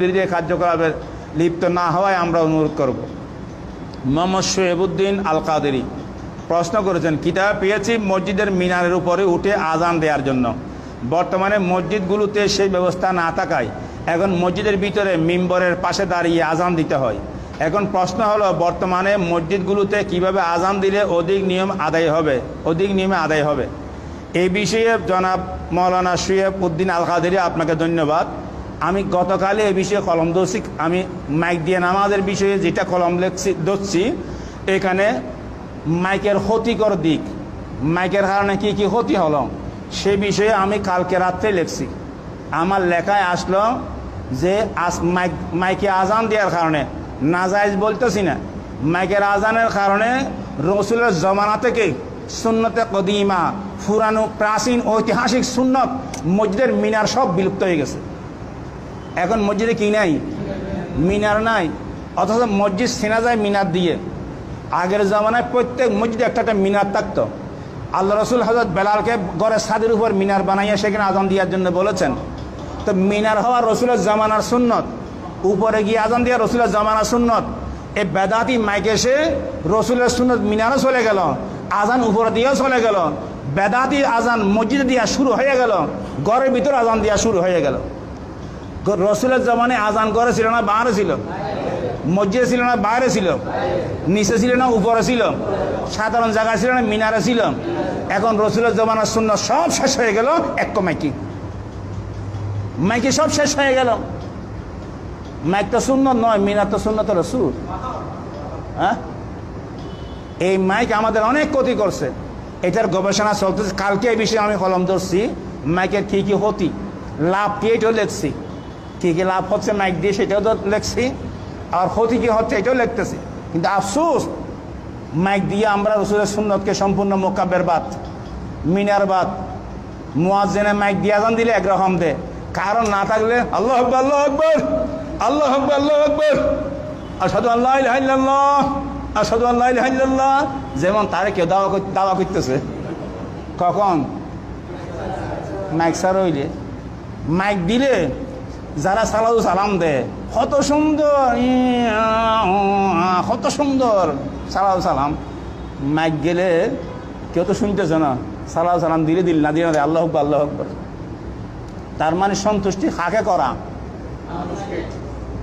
বিরোধী কার্যকলাপে লিপ্ত না হওয়ায় আমরা অনুরোধ করব। মোহাম্মদ শোয়েবুদ্দিন আল কাদেরি প্রশ্ন করেছেন, কিতাব পেয়েছি মসজিদের মিনারের উপরে উঠে আজান দেওয়ার জন্য। বর্তমানে মসজিদগুলোতে সেই ব্যবস্থা না থাকায় এখন মসজিদের ভিতরে মিম্বরের পাশে দাঁড়িয়ে আজান দিতে হয়। এখন প্রশ্ন হলো, বর্তমানে মসজিদগুলোতে কীভাবে আজান দিলে অধিক নিয়ম আদায় হবে, অধিক নিয়মে আদায় হবে? এই বিষয়ে জনাব মৌলানা শুয়েব উদ্দিন আল কাদেরি আপনাকে ধন্যবাদ। আমি গতকালে এ বিষয়ে কলম ধরছি। আমি মাইক দিয়ে নামাজের বিষয়ে যেটা কলম লেখছি ধরছি, এখানে মাইকের ক্ষতিকর দিক। মাইকের কারণে কি কি ক্ষতি হলো? সে বিষয়ে আমি কালকে রাত্রে লিখছি। আমার লেখায় আসলো যে আস মাইক মাইকে আজান দেওয়ার কারণে। নাজাইজ বলতেছি না। মাইকের আজানের কারণে রসুলের জমানা থেকে সুন্নতে কদিমা, ফুরানো প্রাচীন ঐতিহাসিক সুন্নত, মসজিদের মিনার সব বিলুপ্ত হয়ে গেছে। এখন মসজিদে কি নাই? মিনার নাই। অথচ মসজিদ চেনা যায় মিনার দিয়ে। আগের জামানায় প্রত্যেক মসজিদে একটা একটা মিনার থাকতো। আল্লাহ রসুল হজরত বেলালকে গড়ের ছাদের উপর মিনার বানাইয়া সেখানে আজান দেওয়ার জন্য বলেছেন। তো মিনার হওয়া রসুলের জামানার সুন্নত। উপরে গিয়ে আজান দেওয়া রসুলের জামানার সুন্নত। এই বেদাতি মাইকে এসে রসুলের সুন্নত মিনারও চলে গেল, আজান উপরে দিয়েও চলে গেল। বেদাতি আজান মসজিদে দিয়া শুরু হয়ে গেল, ঘরের ভিতর আজান দেওয়া শুরু হয়ে গেল। রসুলের জমানে আজান করে ছিল না, বাহারে ছিল? মসজিদে ছিল না বাইরে ছিল? নিচে ছিল না, উপরে ছিল? সাধারণ জায়গা ছিল না, মিনারে ছিল? এখন রসুলের জমানার শূন্য সব শেষ হয়ে গেল, এক মাইকি। মাইকি সব শেষ হয়ে গেল। মাইক তো শূন্য নয়, মিনার তো শূন্য তো রসুল। হ্যাঁ? এই মাইক আমাদের অনেক ক্ষতি করছে। এটার গবেষণা চলতেছে। কালকে এই বিষয়ে আমি কলম ধরছি। মাইকের কী কী ক্ষতি? লাভ কি এটাও লিখছি কী কী লাভ হচ্ছে মাইক দিয়ে সেটাও তো লিখছি আর ক্ষতি কী হচ্ছে এটাও লিখতেছি। কিন্তু আফসোস, মাইক দিয়ে আমরা রসুলের সুন্নতকে সম্পূর্ণ মোকাবের বাদ, মিনার বাদ মুয়াজ্জেনে মাইক দিয়ে আজান দিলে একরকম দে। কারণ না থাকলে আল্লাহ আকবর আল্লাহ আকবর আল্লাহ আকবর আল্লাহ আকবর। আসাদু আল্লাহ আসাদু আল্লাহ যেমন তারে কেউ দাওয়া দাওয়া করতেছে। কখন? মাইক সার হইলে। মাইক দিলে যারা সালাদু সালাম দেয় কত সুন্দর কত সুন্দর সালাদু সালাম। মাইক গেলে কেউ তো শুনতেছে না সালাদু সালাম দিলে দিল না দিলে না আল্লাহ আকবর, আল্লাহ আকবর। তার মানে সন্তুষ্টি কাকে করা?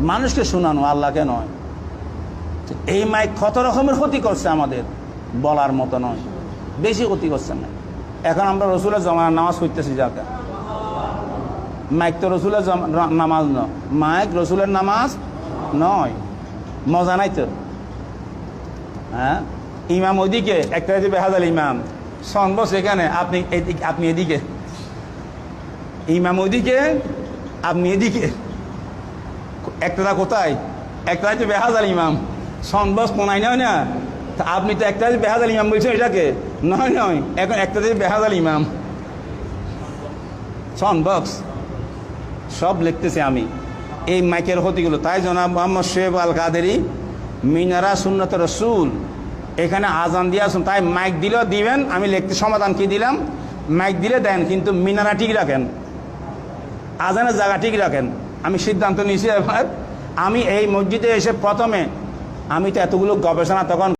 মানুষকে শোনানো আল্লাহকে নয়। এই মাইক কত রকমের ক্ষতি করছে আমাদের? বলার মতো নয়। বেশি ক্ষতি করছে না। এখন আমরা রসুলের জমানার নামাজ পড়তেছি যাকে। মাইক তো রসুলের নামাজ নয় মাইক রসুলের নামাজ নয়। মজা নাই তো? হ্যাঁ? ইমাম ওইদিকে, একটা বেহাজাল ইমাম। সনবস এখানে আপনি আপনি এদিকে। ইমাম ওইদিকে, আপনি এদিকে। একটা কোথায়? একটা হচ্ছে বেহাজাল ইমাম। সনবস কোনায় নয় না। তা আপনি তো একটা বেহাজাল ইমাম বলছেন এটাকে? নয় নয়। এখন একটা বেহাজাল ইমাম। সনবক্স সব লিখতেছি আমি। এই মাইকের ক্ষতিগুলো। তাই জনাব মোহাম্মদ শোয়েব আল কাদেরি, মিনারা সুন্নত রসুল, এখানে আজান দিয়ে আসুন। তাই মাইক দিলেও দিবেন, আমি লিখতে সমাধান কি দিলাম? মাইক দিলে দেন, কিন্তু মিনারা ঠিক রাখেন। আজানের জায়গা ঠিক রাখেন। আমি সিদ্ধান্ত নিয়েছি এবার আমি এই মসজিদে এসে প্রথমে, আমি তো এতগুলো গবেষণা তখন